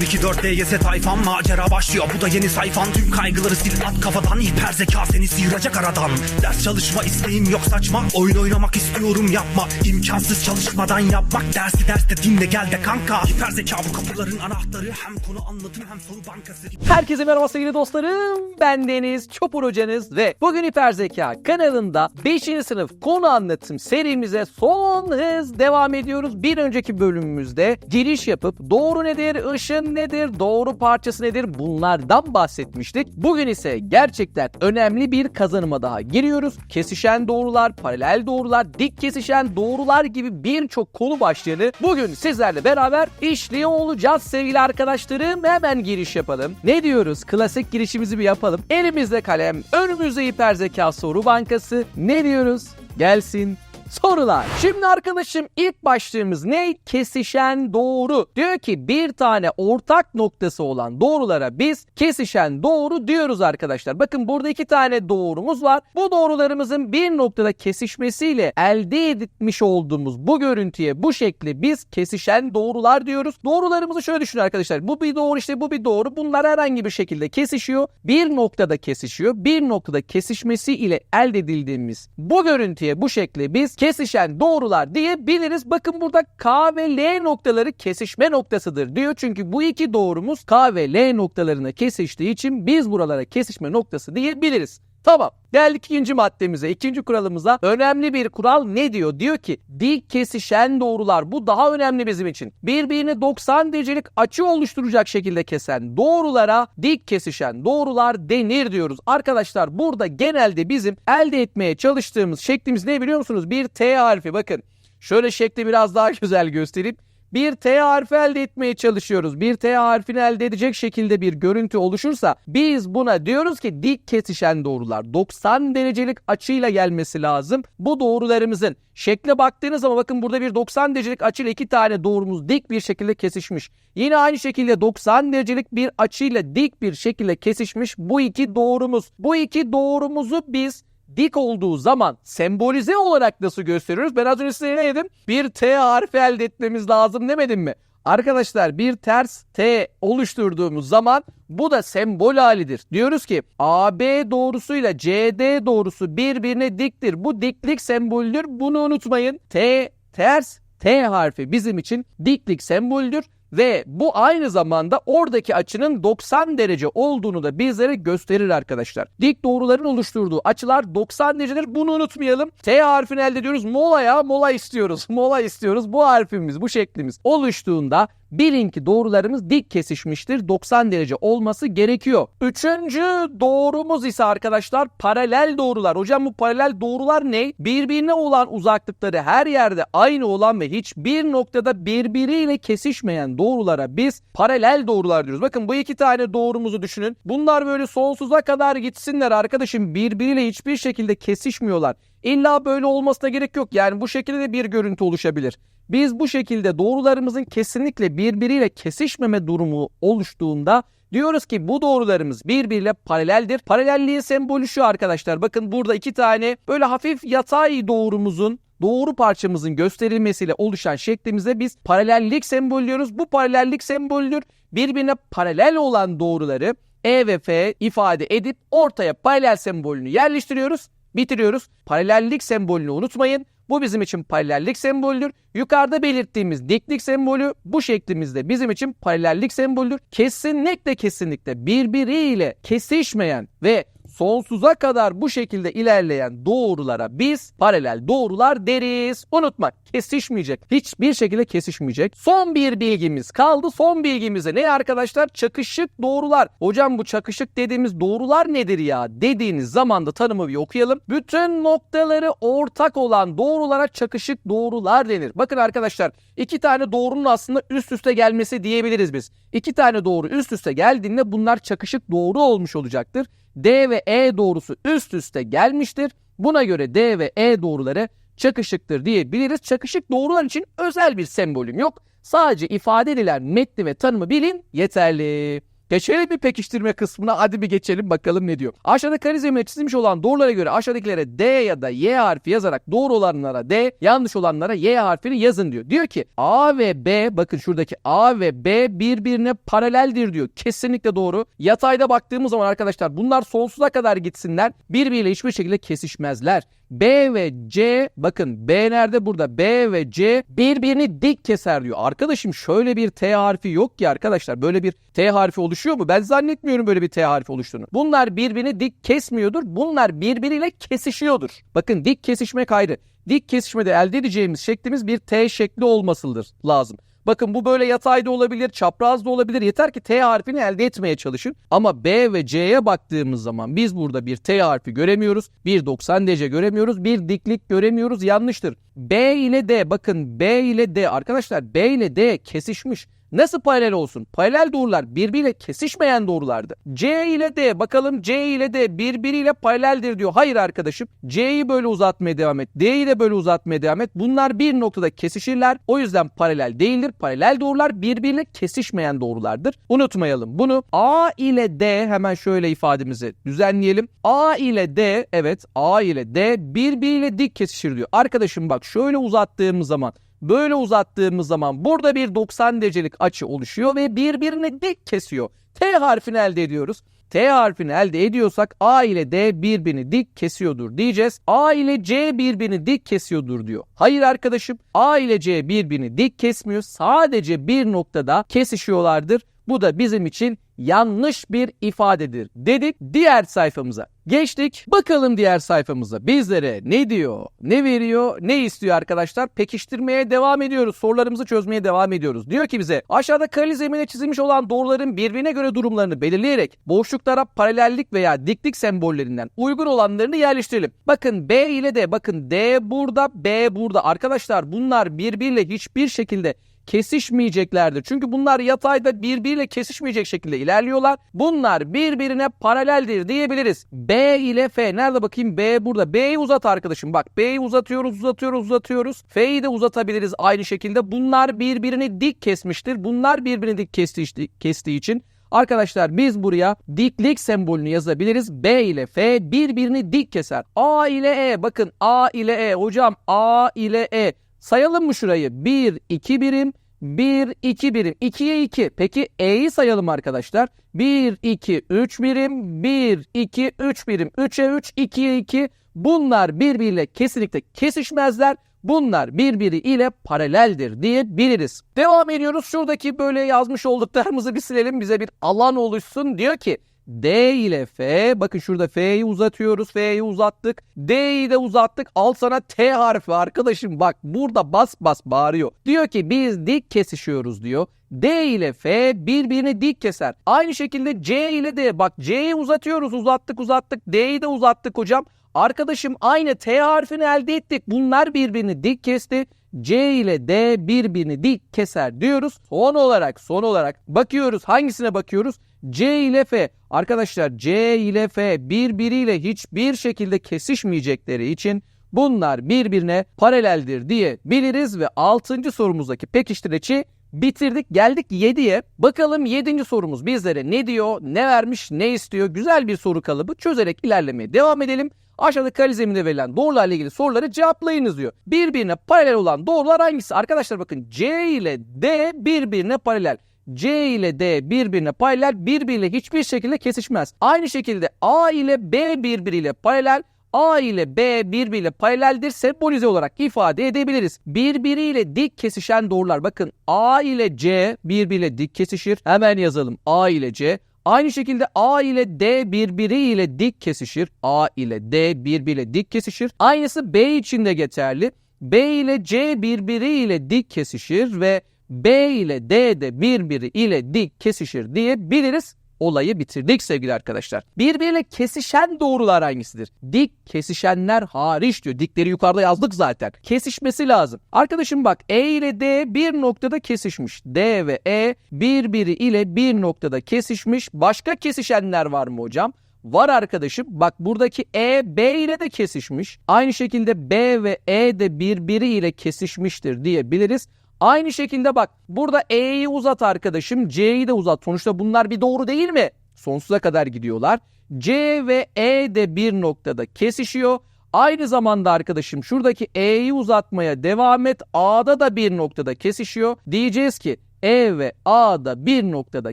024 DGS tayfan macera başlıyor. Bu da yeni sayfan. Tüm kaygıları sil at kafadan. Hiper zeka seni sıyıracak aradan. Ders çalışma isteğim yok saçma. Oyun oynamak istiyorum yapma. İmkansız çalışmadan yapmak. Dersi derste dinle gel de kanka. Hiper zeka bu kapıların anahtarı. Hem konu anlatım hem soru bankası. Herkese merhaba sevgili dostlarım. Ben Deniz Çopur hocanız ve bugün Hiper Zeka kanalında 5. sınıf konu anlatım serimize son hız devam ediyoruz. Bir önceki bölümümüzde giriş yapıp doğru nedir, ışın nedir, doğru parçası nedir bunlardan bahsetmiştik. Bugün ise gerçekten önemli bir kazanıma daha giriyoruz. Kesişen doğrular, paralel doğrular, dik kesişen doğrular gibi birçok konu başlığını bugün sizlerle beraber işliyor olacağız sevgili arkadaşlarım. Hemen giriş yapalım. Ne diyoruz? Klasik girişimizi bir yapalım. Elimizde kalem, önümüzde hiper zeka soru bankası. Ne diyoruz? Gelsin sorular. Şimdi arkadaşım ilk başlığımız ne? Kesişen doğru. Diyor ki bir tane ortak noktası olan doğrulara biz kesişen doğru diyoruz arkadaşlar. Bakın burada iki tane doğrumuz var. Bu doğrularımızın bir noktada kesişmesiyle elde etmiş olduğumuz bu görüntüye bu şekli biz kesişen doğrular diyoruz. Doğrularımızı şöyle düşünün arkadaşlar. Bu bir doğru işte bu bir doğru. Bunlar herhangi bir şekilde kesişiyor. Bir noktada kesişiyor. Bir noktada kesişmesi ile elde edildiğimiz bu görüntüye bu şekli biz kesişen doğrular diyebiliriz. Bakın burada K ve L noktaları kesişme noktasıdır diyor. Çünkü bu iki doğrumuz K ve L noktalarına kesiştiği için biz buralara kesişme noktası diyebiliriz. Tamam. Geldik ikinci maddemize, ikinci kuralımıza. Önemli bir kural ne diyor? Diyor ki dik kesişen doğrular. Bu daha önemli bizim için. Birbirini 90 derecelik açı oluşturacak şekilde kesen doğrulara dik kesişen doğrular denir diyoruz. Arkadaşlar burada genelde bizim elde etmeye çalıştığımız şeklimiz ne biliyor musunuz? Bir T harfi bakın. Şöyle şekli biraz daha güzel göstereyim bir T harfi elde etmeye çalışıyoruz. Bir T harfini elde edecek şekilde bir görüntü oluşursa biz buna diyoruz ki dik kesişen doğrular 90 derecelik açıyla gelmesi lazım. Bu doğrularımızın şekle baktığınız zaman bakın burada bir 90 derecelik açıyla iki tane doğrumuz dik bir şekilde kesişmiş. Yine aynı şekilde 90 derecelik bir açıyla dik bir şekilde kesişmiş bu iki doğrumuz. Bu iki doğrumuzu biz dik olduğu zaman sembolize olarak nasıl gösteriyoruz? Ben az önce size ne dedim? Bir T harfi elde etmemiz lazım demedim mi? Arkadaşlar bir ters T oluşturduğumuz zaman bu da sembol halidir. Diyoruz ki AB doğrusuyla CD doğrusu birbirine diktir. Bu diklik sembolüdür. Bunu unutmayın. T ters T harfi bizim için diklik sembolüdür ve bu aynı zamanda oradaki açının 90 derece olduğunu da bizlere gösterir arkadaşlar. Dik doğruların oluşturduğu açılar 90 derecedir. Bunu unutmayalım. T harfini elde ediyoruz. Molaya mola istiyoruz. Mola istiyoruz. Bu harfimiz, bu şeklimiz oluştuğunda bilin ki doğrularımız dik kesişmiştir. 90 derece olması gerekiyor. Üçüncü doğrumuz ise arkadaşlar paralel doğrular. Hocam bu paralel doğrular ne? Birbirine olan uzaklıkları her yerde aynı olan ve hiçbir noktada birbiriyle kesişmeyen doğrulara biz paralel doğrular diyoruz. Bakın bu iki tane doğrumuzu düşünün. Bunlar böyle sonsuza kadar gitsinler arkadaşım. Birbiriyle hiçbir şekilde kesişmiyorlar. İlla böyle olmasına gerek yok. Yani bu şekilde de bir görüntü oluşabilir. Biz bu şekilde doğrularımızın kesinlikle birbiriyle kesişmeme durumu oluştuğunda diyoruz ki bu doğrularımız birbiriyle paraleldir. Paralelliğin sembolü şu arkadaşlar. Bakın burada iki tane böyle hafif yatay doğrumuzun doğru parçamızın gösterilmesiyle oluşan şeklimizde biz paralellik sembolüyoruz. Bu paralellik sembolüdür. Birbirine paralel olan doğruları E ve F ifade edip ortaya paralel sembolünü yerleştiriyoruz. Bitiriyoruz. Paralellik sembolünü unutmayın. Bu bizim için paralellik sembolüdür. Yukarıda belirttiğimiz diklik sembolü bu şeklimizde bizim için paralellik sembolüdür. Kesinlikle kesinlikle birbiriyle kesişmeyen ve sonsuza kadar bu şekilde ilerleyen doğrulara biz paralel doğrular deriz. Unutma kesişmeyecek. Hiçbir şekilde kesişmeyecek. Son bir bilgimiz kaldı. Son bilgimize ne arkadaşlar? Çakışık doğrular. Hocam bu çakışık dediğimiz doğrular nedir ya? Dediğiniz zaman da tanımı bir okuyalım. Bütün noktaları ortak olan doğrulara çakışık doğrular denir. Bakın arkadaşlar iki tane doğrunun aslında üst üste gelmesi diyebiliriz biz. İki tane doğru üst üste geldiğinde bunlar çakışık doğru olmuş olacaktır. D ve E doğrusu üst üste gelmiştir. Buna göre D ve E doğruları çakışıktır diyebiliriz. Çakışık doğrular için özel bir sembolüm yok. Sadece ifade edilen metni ve tanımı bilin yeterli. Geçelim bir pekiştirme kısmına. Hadi bir geçelim bakalım ne diyor. Aşağıda kare çizilmiş olan doğrulara göre aşağıdakilere D ya da Y harfi yazarak doğru olanlara D, yanlış olanlara Y harfini yazın diyor. Diyor ki A ve B bakın şuradaki A ve B birbirine paraleldir diyor. Kesinlikle doğru. Yatayda baktığımız zaman arkadaşlar bunlar sonsuza kadar gitsinler. Birbiriyle hiçbir şekilde kesişmezler. B ve C bakın B nerede burada B ve C birbirini dik keser diyor. Arkadaşım şöyle bir T harfi yok ki arkadaşlar. Böyle bir T harfi oluşuyor mu? Ben zannetmiyorum böyle bir T harfi oluştuğunu. Bunlar birbirini dik kesmiyordur. Bunlar birbiriyle kesişiyordur. Bakın dik kesişmek ayrı. Dik kesişmede elde edeceğimiz şeklimiz bir T şekli olmasıdır lazım. Bakın bu böyle yatay da olabilir, çapraz da olabilir. Yeter ki T harfini elde etmeye çalışın. Ama B ve C'ye baktığımız zaman biz burada bir T harfi göremiyoruz. Bir 90 derece göremiyoruz. Bir diklik göremiyoruz. Yanlıştır. B ile D bakın B ile D arkadaşlar B ile D kesişmiş. Nasıl paralel olsun? Paralel doğrular birbiriyle kesişmeyen doğrulardı. C ile D bakalım C ile D birbiriyle paraleldir diyor. Hayır arkadaşım. C'yi böyle uzatmaya devam et. D'yi de böyle uzatmaya devam et. Bunlar bir noktada kesişirler. O yüzden paralel değildir. Paralel doğrular birbiriyle kesişmeyen doğrulardır. Unutmayalım bunu. A ile D hemen şöyle ifademizi düzenleyelim. A ile D evet A ile D birbiriyle dik kesişir diyor. Arkadaşım bak şöyle uzattığımız zaman Böyle uzattığımız zaman burada bir 90 derecelik açı oluşuyor ve birbirini dik kesiyor. T harfini elde ediyoruz. T harfini elde ediyorsak A ile D birbirini dik kesiyordur diyeceğiz. A ile C birbirini dik kesiyordur diyor. Hayır arkadaşım A ile C birbirini dik kesmiyor. Sadece bir noktada kesişiyorlardır. Bu da bizim için yanlış bir ifadedir dedik. Diğer sayfamıza geçtik. Bakalım diğer sayfamıza bizlere ne diyor, ne veriyor, ne istiyor arkadaşlar? Pekiştirmeye devam ediyoruz. Sorularımızı çözmeye devam ediyoruz. Diyor ki bize aşağıda kare zemine çizilmiş olan doğruların birbirine göre durumlarını belirleyerek boşluklara paralellik veya diklik sembollerinden uygun olanlarını yerleştirelim. Bakın B ile D, bakın D burada, B burada. Arkadaşlar bunlar birbiriyle hiçbir şekilde kesişmeyeceklerdir. Çünkü bunlar yatayda birbiriyle kesişmeyecek şekilde ilerliyorlar. Bunlar birbirine paraleldir diyebiliriz. B ile F. Nerede bakayım? B burada. B'yi uzat arkadaşım. Bak B'yi uzatıyoruz, uzatıyoruz, uzatıyoruz. F'yi de uzatabiliriz aynı şekilde. Bunlar birbirini dik kesmiştir. Bunlar birbirini dik kestiği, kestiği için Arkadaşlar biz buraya diklik sembolünü yazabiliriz. B ile F birbirini dik keser. A ile E bakın A ile E hocam A ile E sayalım mı şurayı? 1 2 birim 1 2 birim 2'ye 2. Peki E'yi sayalım arkadaşlar. 1 2 3 birim 1 2 3 birim 3'e 3 2'ye 2. Bunlar birbiriyle kesinlikle kesişmezler. Bunlar birbiri ile paraleldir diyebiliriz. Devam ediyoruz. Şuradaki böyle yazmış olduklarımızı bir silelim. Bize bir alan oluşsun. Diyor ki D ile F. Bakın şurada F'yi uzatıyoruz. F'yi uzattık. D'yi de uzattık. Al sana T harfi arkadaşım. Bak burada bas bas bağırıyor. Diyor ki biz dik kesişiyoruz diyor. D ile F birbirini dik keser. Aynı şekilde C ile D. Bak C'yi uzatıyoruz. Uzattık uzattık. D'yi de uzattık hocam. Arkadaşım aynı T harfini elde ettik. Bunlar birbirini dik kesti. C ile D birbirini dik keser diyoruz. Son olarak son olarak bakıyoruz. Hangisine bakıyoruz? C ile F. Arkadaşlar C ile F birbiriyle hiçbir şekilde kesişmeyecekleri için bunlar birbirine paraleldir diye biliriz ve 6. sorumuzdaki pekiştireci bitirdik. Geldik 7'ye. Bakalım 7. sorumuz bizlere ne diyor, ne vermiş, ne istiyor? Güzel bir soru kalıbı çözerek ilerlemeye devam edelim. Aşağıda kare zeminde verilen doğrularla ilgili soruları cevaplayınız diyor. Birbirine paralel olan doğrular hangisi? Arkadaşlar bakın C ile D birbirine paralel. C ile D birbirine paralel, birbiriyle hiçbir şekilde kesişmez. Aynı şekilde A ile B birbiriyle paralel, A ile B birbiriyle paraleldir sembolize olarak ifade edebiliriz. Birbiriyle dik kesişen doğrular bakın A ile C birbiriyle dik kesişir. Hemen yazalım A ile C. Aynı şekilde A ile D birbiriyle dik kesişir. A ile D birbiriyle dik kesişir. Aynısı B için de geçerli. B ile C birbiriyle dik kesişir ve B ile D de birbiri ile dik kesişir diyebiliriz. Olayı bitirdik sevgili arkadaşlar. Birbiriyle kesişen doğrular hangisidir? Dik kesişenler hariç diyor. Dikleri yukarıda yazdık zaten. Kesişmesi lazım. Arkadaşım bak E ile D bir noktada kesişmiş. D ve E birbiri ile bir noktada kesişmiş. Başka kesişenler var mı hocam? Var arkadaşım. Bak buradaki E B ile de kesişmiş. Aynı şekilde B ve E de birbiri ile kesişmiştir diyebiliriz. Aynı şekilde bak burada E'yi uzat arkadaşım C'yi de uzat. Sonuçta bunlar bir doğru değil mi? Sonsuza kadar gidiyorlar. C ve E de bir noktada kesişiyor. Aynı zamanda arkadaşım şuradaki E'yi uzatmaya devam et. A'da da bir noktada kesişiyor. Diyeceğiz ki E ve A'da bir noktada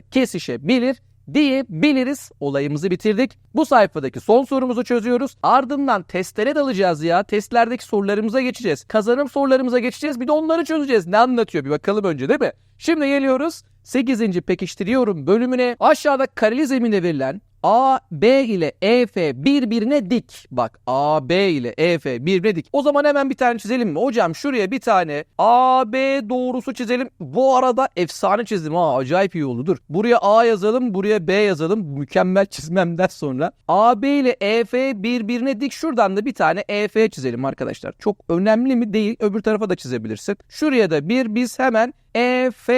kesişebilir diyebiliriz. Olayımızı bitirdik. Bu sayfadaki son sorumuzu çözüyoruz. Ardından testlere dalacağız ya. Testlerdeki sorularımıza geçeceğiz. Kazanım sorularımıza geçeceğiz. Bir de onları çözeceğiz. Ne anlatıyor bir bakalım önce değil mi? Şimdi geliyoruz 8. pekiştiriyorum bölümüne. Aşağıda kareli zemine verilen A, B ile EF birbirine dik. Bak A, B ile EF birbirine dik. O zaman hemen bir tane çizelim mi? Hocam şuraya bir tane A, B doğrusu çizelim. Bu arada efsane çizdim ha. Acayip iyi oldu. Dur. Buraya A yazalım, buraya B yazalım. Mükemmel çizmemden sonra. A, B ile EF birbirine dik. Şuradan da bir tane EF çizelim arkadaşlar. Çok önemli mi? Değil. Öbür tarafa da çizebilirsin. Şuraya da bir biz hemen EF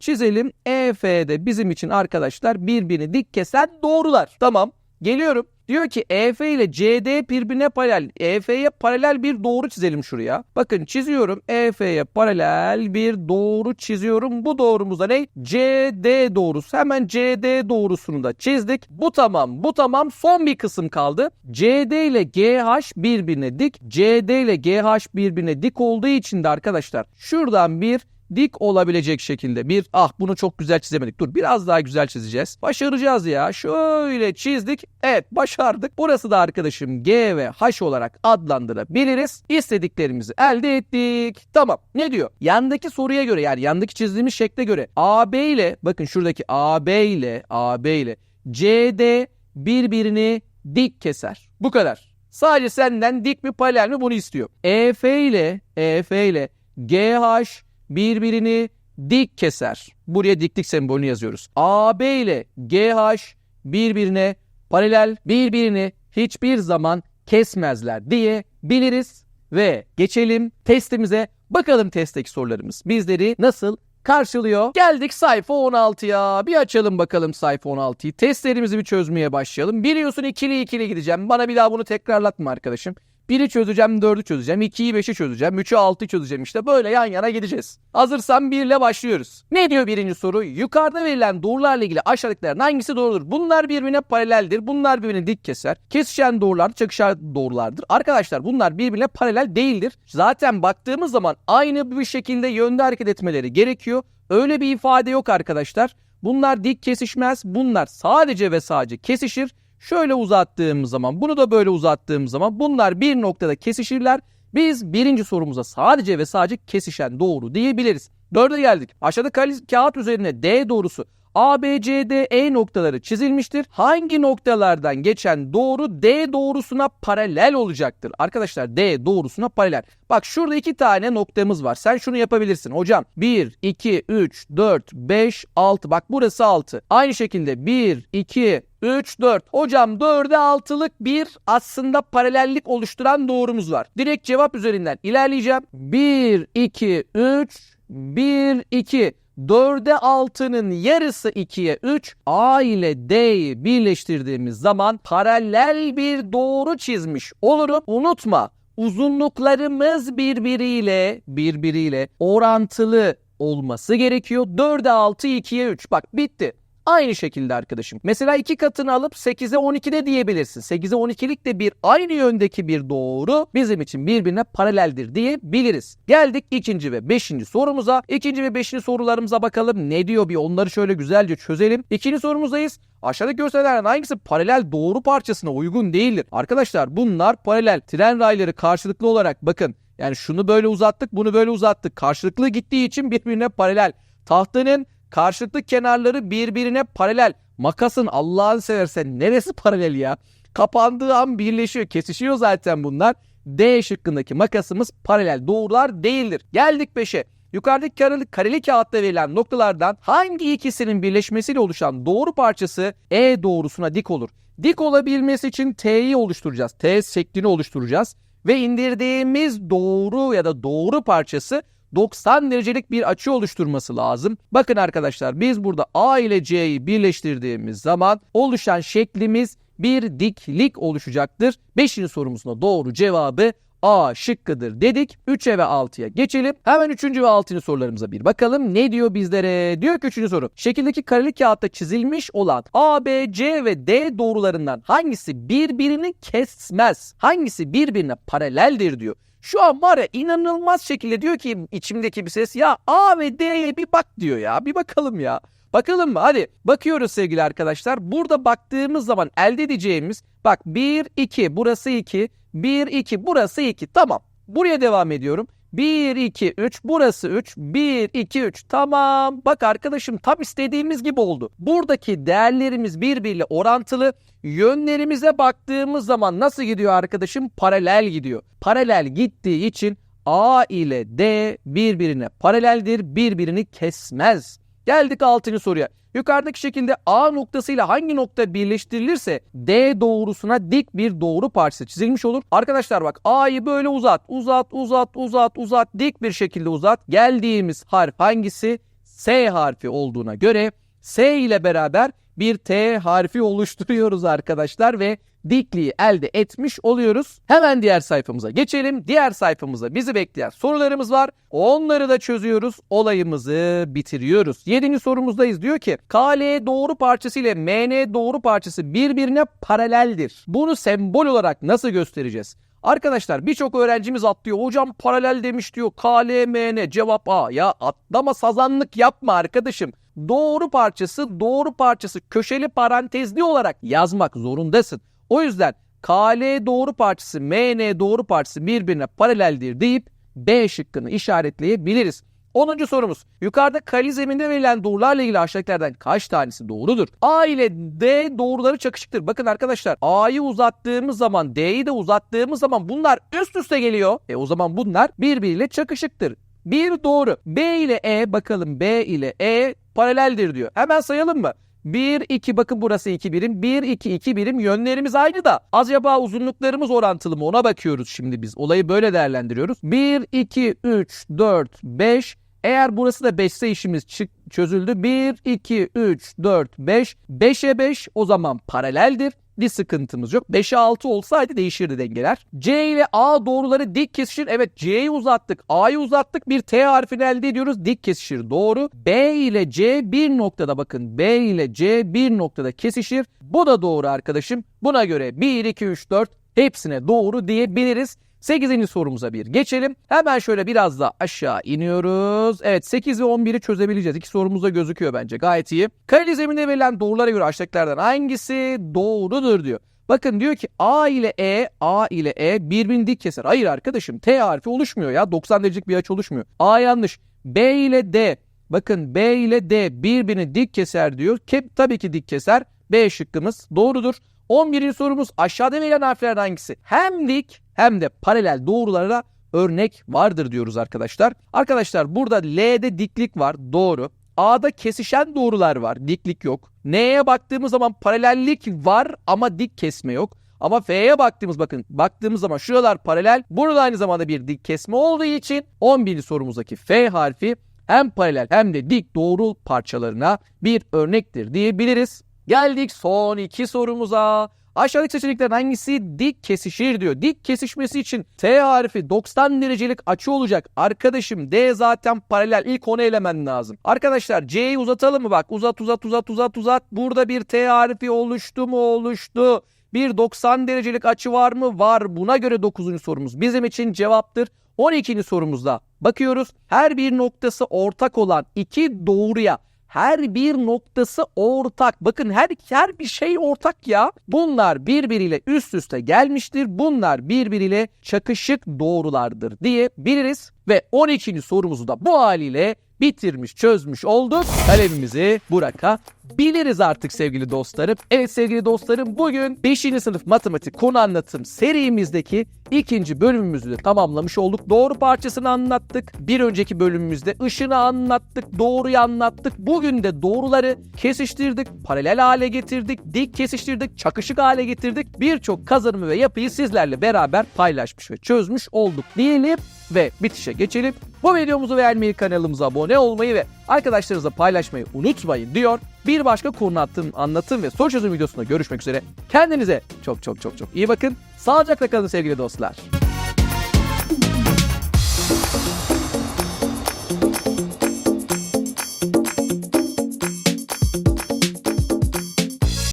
çizelim. EF de bizim için arkadaşlar birbirini dik kesen doğrular. Tamam. Geliyorum. Diyor ki EF ile CD birbirine paralel. EF'ye paralel bir doğru çizelim şuraya. Bakın çiziyorum. EF'ye paralel bir doğru çiziyorum. Bu doğrumuza ne? CD doğrusu. Hemen CD doğrusunu da çizdik. Bu tamam. Bu tamam. Son bir kısım kaldı. CD ile GH birbirine dik. CD ile GH birbirine dik olduğu için de arkadaşlar şuradan bir dik olabilecek şekilde bir ah bunu çok güzel çizemedik. Dur biraz daha güzel çizeceğiz. Başaracağız ya. Şöyle çizdik. Evet başardık. Burası da arkadaşım G ve H olarak adlandırabiliriz. İstediklerimizi elde ettik. Tamam. Ne diyor? Yandaki soruya göre yani yandaki çizdiğimiz şekle göre AB ile bakın şuradaki AB ile AB ile CD birbirini dik keser. Bu kadar. Sadece senden dik mi paralel mi bunu istiyor. EF ile EF ile GH birbirini dik keser. Buraya diklik sembolünü yazıyoruz. AB ile GH birbirine paralel, birbirini hiçbir zaman kesmezler diye biliriz ve geçelim testimize. Bakalım testteki sorularımız bizleri nasıl karşılıyor. Geldik sayfa 16'ya. Bir açalım bakalım sayfa 16'yı. Testlerimizi bir çözmeye başlayalım. Biliyorsun ikili ikili gideceğim. Bana bir daha bunu tekrarlatma arkadaşım. 1'i çözeceğim, 4'ü çözeceğim, 2'yi 5'i çözeceğim, 3'ü 6'yı çözeceğim işte böyle yan yana gideceğiz. Hazırsan 1 ile başlıyoruz. Ne diyor birinci soru? Yukarıda verilen doğrularla ilgili aşağıdakilerin hangisi doğrudur? Bunlar birbirine paraleldir. Bunlar birbirine dik keser. Kesişen doğrular, çakışan doğrulardır. Arkadaşlar bunlar birbirine paralel değildir. Zaten baktığımız zaman aynı bir şekilde yönde hareket etmeleri gerekiyor. Öyle bir ifade yok arkadaşlar. Bunlar dik kesişmez. Bunlar sadece ve sadece kesişir. Şöyle uzattığımız zaman bunu da böyle uzattığımız zaman bunlar bir noktada kesişirler. Biz birinci sorumuza sadece ve sadece kesişen doğru diyebiliriz. Dörde geldik. Aşağıda kağıt üzerine D doğrusu A, B, C, D, E noktaları çizilmiştir. Hangi noktalardan geçen doğru D doğrusuna paralel olacaktır? Arkadaşlar D doğrusuna paralel. Bak şurada iki tane noktamız var. Sen şunu yapabilirsin. Hocam 1, 2, 3, 4, 5, 6. Bak burası 6. Aynı şekilde 1, 2, 3, 4. Hocam 4'e 6'lık bir aslında paralellik oluşturan doğrumuz var. Direkt cevap üzerinden ilerleyeceğim. 1, 2, 3, 1, 2. 4'e 6'nın yarısı 2'ye 3. A ile D'yi birleştirdiğimiz zaman paralel bir doğru çizmiş olurum. Unutma uzunluklarımız birbiriyle birbiriyle orantılı olması gerekiyor. 4'e 6 2'ye 3. Bak bitti. Aynı şekilde arkadaşım. Mesela iki katını alıp 8'e 12 de diyebilirsin. 8'e 12'lik de bir aynı yöndeki bir doğru bizim için birbirine paraleldir diyebiliriz. Geldik ikinci ve beşinci sorumuza. İkinci ve beşinci sorularımıza bakalım. Ne diyor bir onları şöyle güzelce çözelim. İkinci sorumuzdayız. Aşağıdaki görsellerden hangisi paralel doğru parçasına uygun değildir? Arkadaşlar bunlar paralel. Tren rayları karşılıklı olarak bakın. Yani şunu böyle uzattık bunu böyle uzattık. Karşılıklı gittiği için birbirine paralel. Tahtanın karşılıklı kenarları birbirine paralel. Makasın Allah'ını seversen neresi paralel ya? Kapandığı an birleşiyor. Kesişiyor zaten bunlar. D şıkkındaki makasımız paralel doğrular değildir. Geldik 5'e. Yukarıdaki kareli, kareli kağıtta verilen noktalardan hangi ikisinin birleşmesiyle oluşan doğru parçası E doğrusuna dik olur? Dik olabilmesi için T'yi oluşturacağız. T şeklini oluşturacağız. Ve indirdiğimiz doğru ya da doğru parçası 90 derecelik bir açı oluşturması lazım. Bakın arkadaşlar biz burada A ile C'yi birleştirdiğimiz zaman oluşan şeklimiz bir diklik oluşacaktır. Beşinci sorumuzun da doğru cevabı A şıkkıdır dedik. 3'e ve 6'ya geçelim. Hemen 3. ve 6. sorularımıza bir bakalım. Ne diyor bizlere? Diyor ki 3. soru. Şekildeki kareli kağıtta çizilmiş olan A, B, C ve D doğrularından hangisi birbirini kesmez? Hangisi birbirine paraleldir diyor. Şu an var ya inanılmaz şekilde diyor ki içimdeki bir ses ya A ve D'ye bir bak diyor ya. Bir bakalım ya. Bakalım mı? Hadi bakıyoruz sevgili arkadaşlar. Burada baktığımız zaman elde edeceğimiz bak 1 2 burası 2 1 2 burası 2 tamam. Buraya devam ediyorum. 1 2 3 burası 3 1 2 3 tamam. Bak arkadaşım tam istediğimiz gibi oldu. Buradaki değerlerimiz birbiriyle orantılı. Yönlerimize baktığımız zaman nasıl gidiyor arkadaşım? Paralel gidiyor. Paralel gittiği için A ile D birbirine paraleldir, birbirini kesmez. Geldik 6. soruya. Yukarıdaki şekilde A noktasıyla hangi nokta birleştirilirse D doğrusuna dik bir doğru parçası çizilmiş olur. Arkadaşlar bak A'yı böyle uzat, uzat, uzat, uzat, uzat, dik bir şekilde uzat. Geldiğimiz harf hangisi? S harfi olduğuna göre S ile beraber bir T harfi oluşturuyoruz arkadaşlar ve dikliği elde etmiş oluyoruz. Hemen diğer sayfamıza geçelim. Diğer sayfamızda bizi bekleyen sorularımız var. Onları da çözüyoruz. Olayımızı bitiriyoruz. Yedinci sorumuzdayız. Diyor ki KL doğru parçası ile MN doğru parçası birbirine paraleldir. Bunu sembol olarak nasıl göstereceğiz? Arkadaşlar birçok öğrencimiz atlıyor. Hocam paralel demiş diyor. KLMN cevap A. Ya atlama sazanlık yapma arkadaşım. Doğru parçası doğru parçası köşeli parantezli olarak yazmak zorundasın. O yüzden KL doğru parçası MN doğru parçası birbirine paraleldir deyip B şıkkını işaretleyebiliriz. 10. sorumuz. Yukarıda kare zeminde verilen doğrularla ilgili aşağıdakilerden kaç tanesi doğrudur? A ile D doğruları çakışıktır. Bakın arkadaşlar A'yı uzattığımız zaman D'yi de uzattığımız zaman bunlar üst üste geliyor. E o zaman bunlar birbiriyle çakışıktır. Bir doğru. B ile E bakalım B ile E paraleldir diyor. Hemen sayalım mı? 1, 2 bakın burası 2 birim. 1, 2, 2 birim. Yönlerimiz aynı da acaba uzunluklarımız orantılı mı ona bakıyoruz şimdi biz. Olayı böyle değerlendiriyoruz. 1, 2, 3, 4, 5. Eğer burası da 5 ise işimiz çözüldü. 1, 2, 3, 4, 5. 5'e 5 o zaman paraleldir. Bir sıkıntımız yok. 5'e 6 olsaydı değişirdi dengeler. C ile A doğruları dik kesişir. Evet C'yi uzattık. A'yı uzattık. Bir T harfini elde ediyoruz. Dik kesişir. Doğru. B ile C bir noktada bakın. B ile C bir noktada kesişir. Bu da doğru arkadaşım. Buna göre 1, 2, 3, 4 hepsine doğru diyebiliriz. 8. sorumuza bir geçelim. Hemen şöyle biraz da aşağı iniyoruz. Evet 8 ve 11'i çözebileceğiz. İki sorumuz da gözüküyor bence gayet iyi. Kareli zeminde verilen doğrulara göre aşağıdakilerden hangisi doğrudur diyor. Bakın diyor ki A ile E, A ile E birbirini dik keser. Hayır arkadaşım T harfi oluşmuyor ya. 90 derecelik bir açı oluşmuyor. A yanlış. B ile D. Bakın B ile D birbirini dik keser diyor. Ke tabii ki dik keser. B şıkkımız doğrudur. 11. sorumuz aşağıda verilen harflerden hangisi? Hem dik hem de paralel doğrulara örnek vardır diyoruz arkadaşlar. Arkadaşlar burada L'de diklik var doğru. A'da kesişen doğrular var diklik yok. N'ye baktığımız zaman paralellik var ama dik kesme yok. Ama F'ye baktığımız bakın baktığımız zaman şuralar paralel. Burada aynı zamanda bir dik kesme olduğu için 11. sorumuzdaki F harfi hem paralel hem de dik doğru parçalarına bir örnektir diyebiliriz. Geldik son iki sorumuza. Aşağıdaki seçeneklerden hangisi dik kesişir diyor. Dik kesişmesi için T harfi 90 derecelik açı olacak. Arkadaşım D zaten paralel. İlk onu elemen lazım. Arkadaşlar C'yi uzatalım mı bak. Uzat uzat uzat uzat uzat. Burada bir T harfi oluştu mu oluştu. Bir 90 derecelik açı var mı? Var. Buna göre 9. sorumuz bizim için cevaptır. 12. sorumuzda bakıyoruz. Her bir noktası ortak olan iki doğruya her bir noktası ortak. Bakın her her bir şey ortak ya. Bunlar birbiriyle üst üste gelmiştir. Bunlar birbiriyle çakışık doğrulardır diye biliriz. Ve 12. sorumuzu da bu haliyle bitirmiş, çözmüş olduk. Kalemimizi Burak'a biliriz artık sevgili dostlarım. Evet sevgili dostlarım bugün 5. sınıf matematik konu anlatım serimizdeki ikinci bölümümüzü de tamamlamış olduk. Doğru parçasını anlattık. Bir önceki bölümümüzde ışını anlattık, doğruyu anlattık. Bugün de doğruları kesiştirdik, paralel hale getirdik, dik kesiştirdik, çakışık hale getirdik. Birçok kazanımı ve yapıyı sizlerle beraber paylaşmış ve çözmüş olduk diyelim ve bitişe geçelim. Bu videomuzu beğenmeyi, kanalımıza abone olmayı ve arkadaşlarınızla paylaşmayı unutmayın diyor. Bir başka konu anlatım, anlatım ve soru çözüm videosunda görüşmek üzere. Kendinize çok çok çok çok iyi bakın. Sağlıcakla kalın sevgili dostlar.